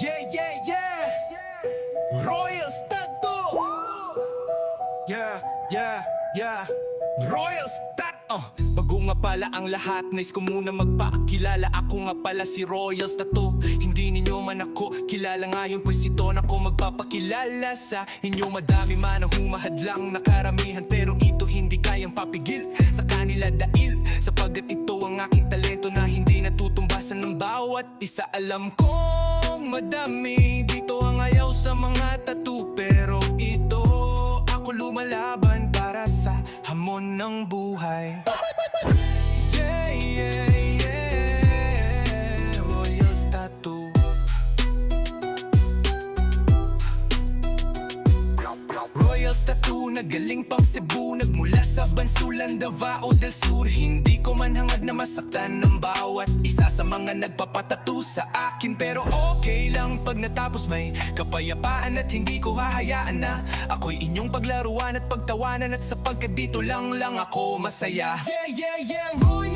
Yeah, yeah, yeah. Royals Tattoo. Yeah, yeah, yeah. Royals Tattoo. Uh, bago nga pala ang lahat, nice ko muna magpakilala. Ako nga pala si Royals Tattoo Hindi ninyo man ako kilala. Ngayon Pues ito na ko magpapakilala sa inyo. Madami man ang humahadlang nakaramihan Pero ito hindi kayang papigil. Sa kanila dahil Sapagkat ito ang aking talento na hindi natutumbasan ng bawat isa. Alam kong madami dito ang ayaw sa mga tattoo. Pero ito ako lumalaban para sa hamon ng buhay. Yeah, yeah, yeah. Royals Tattoo. Royals Tattoo Nagaling pang Cebu. Nagmula sa Bansulan, Davao del Sur. Hindi ko man hangad na masaktan ng bawat mga nagpapatattoo sa akin. Pero okay lang pag natapos may kapayapaan At hindi ko hahayaan na Ako'y inyong paglaruan at pagtawanan At sapagkat dito lang lang ako masaya. Yeah, yeah, yeah, Royals